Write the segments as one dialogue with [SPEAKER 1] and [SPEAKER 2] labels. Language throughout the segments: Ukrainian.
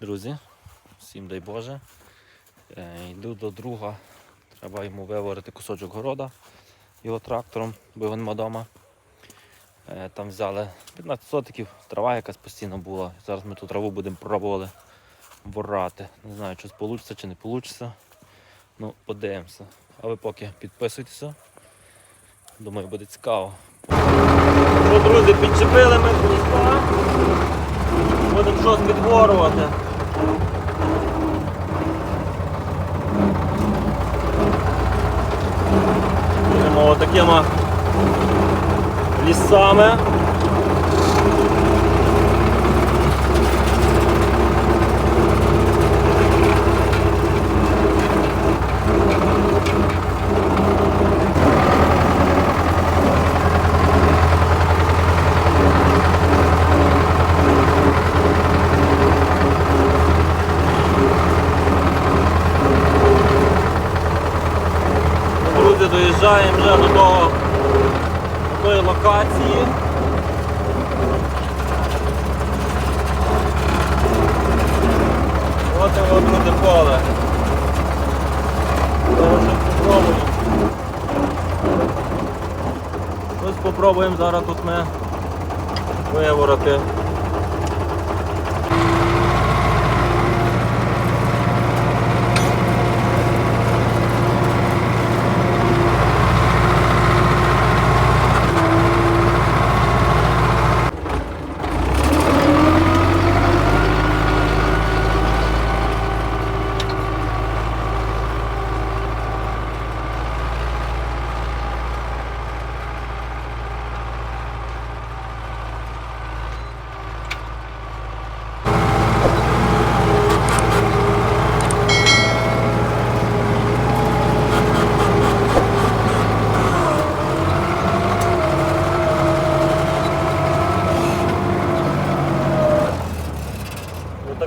[SPEAKER 1] Друзі, всім дай Боже. Е, Йду до друга. Треба йому виворити кусочок города його трактором, бо він вдома. Е, Там взяли 15 сотиків, трава якась постійно була. Зараз ми ту траву будемо пробували ворати. Не знаю, чи вийде чи не вийде. Ну, подивимося. А ви поки підписуйтеся. Думаю, буде цікаво. Ну, друзі, підчепили ми хвоста. Будемо щось підгорувати. Будемо отакими лісами. Друзі, вже до того, тої локації. От і от буде поле. Зараз щось попробуємо. Ось попробуємо зараз тут ми виворити.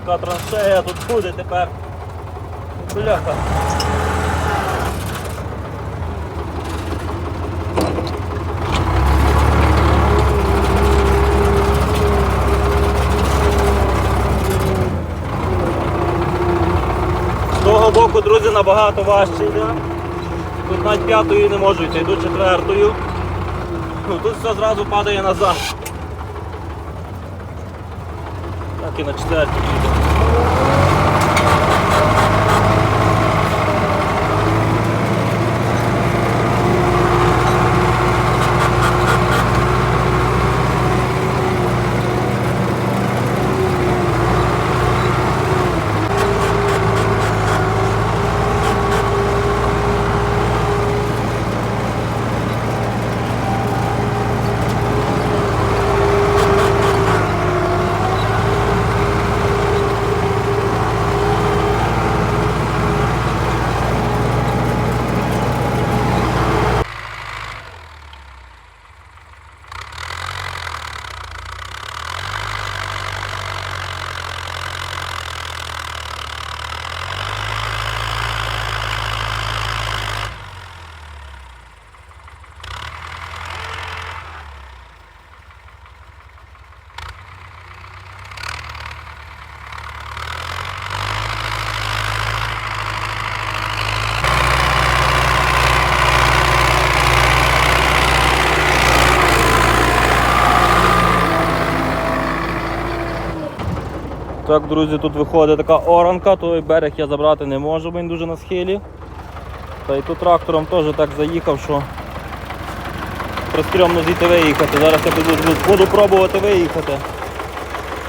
[SPEAKER 1] Така траншея тут буде тепер. Бляха. З того боку, друзі, набагато важче йде. Тут навіть п'ятою не можу йти, йду четвертою. Ну, Тут все зразу падає назад. Так і на четвертій їду. Так, друзі, тут виходить така оранка, той берег я забрати не можу, бо він дуже на схилі. Та і тут трактором теж так заїхав, що прострьомно звідти виїхати. Зараз я буду, буду пробувати виїхати.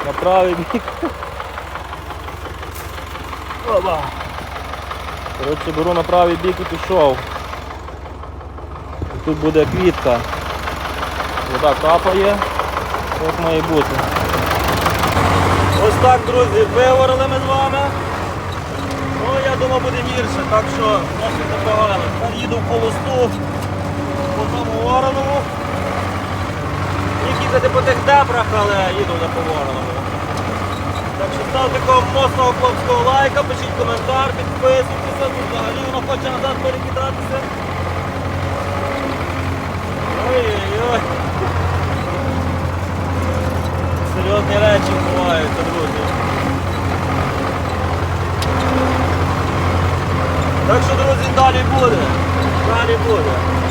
[SPEAKER 1] На правий бік. Опа. Коротше, беру на правий бік і пішов. Тут буде квітка. Отак капає, як має бути. Так, друзі, виворили ми з вами. Ну, я думав, буде гірше, так що досить непогано. Тепер їду в холосту по тому вороному. Міг їхати по тих дебрах, але їду вже по. Так що ставте такого моцного хлопського лайка, пишіть коментар, підписуйтеся, взагалі воно хоче назад перекидатися.
[SPEAKER 2] Так що,